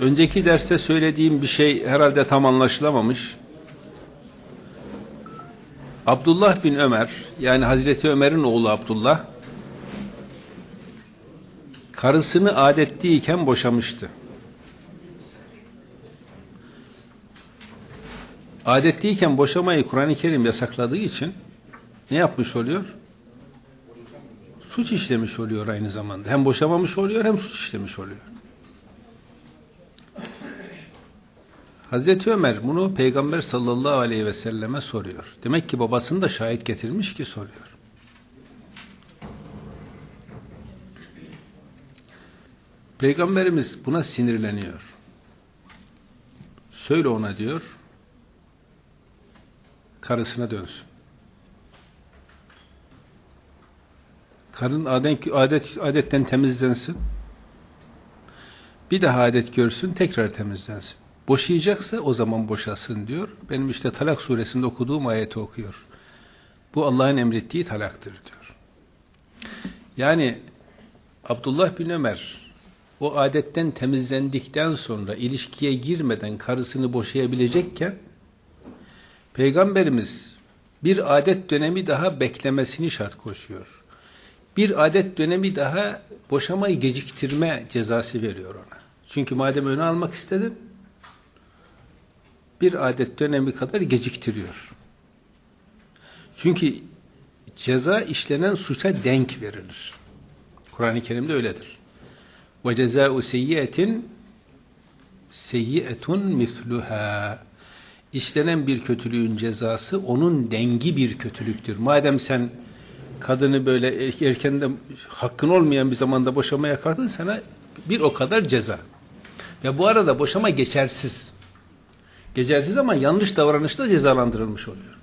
Önceki derste söylediğim bir şey herhalde tam anlaşılamamış. Abdullah bin Ömer, yani Hazreti Ömer'in oğlu Abdullah, karısını adetliyken boşamıştı. Adetliyken boşamayı Kur'an-ı Kerim yasakladığı için ne yapmış oluyor? Suç işlemiş oluyor aynı zamanda. Hem boşamamış oluyor hem suç işlemiş oluyor. Hazreti Ömer bunu Peygamber sallallahu aleyhi ve selleme soruyor. Demek ki babasını da şahit getirmiş ki soruyor. Peygamberimiz buna sinirleniyor. Söyle ona diyor, karısına dönsün. Karın adet, adet, adetten temizlensin. Bir daha adet görsün, tekrar temizlensin. Boşayacaksa o zaman boşasın diyor. Benim işte Talak suresinde okuduğum ayeti okuyor. Bu Allah'ın emrettiği talaktır diyor. Yani Abdullah bin Ömer o adetten temizlendikten sonra ilişkiye girmeden karısını boşayabilecekken Peygamberimiz bir adet dönemi daha beklemesini şart koşuyor. Bir adet dönemi daha boşamayı geciktirme cezası veriyor ona. Çünkü madem öne almak istedin bir adet dönemi kadar geciktiriyor. Çünkü ceza işlenen suça denk verilir. Kur'an-ı Kerim'de öyledir. Ve cezâ'u seyyiyetin seyyiyetun misluha. İşlenen bir kötülüğün cezası onun dengi bir kötülüktür. Madem sen kadını böyle erkende hakkın olmayan bir zamanda boşamaya kalktın sana bir o kadar ceza. Ve bu arada boşama geçersiz. Geçersiz ama yanlış davranışla cezalandırılmış oluyor.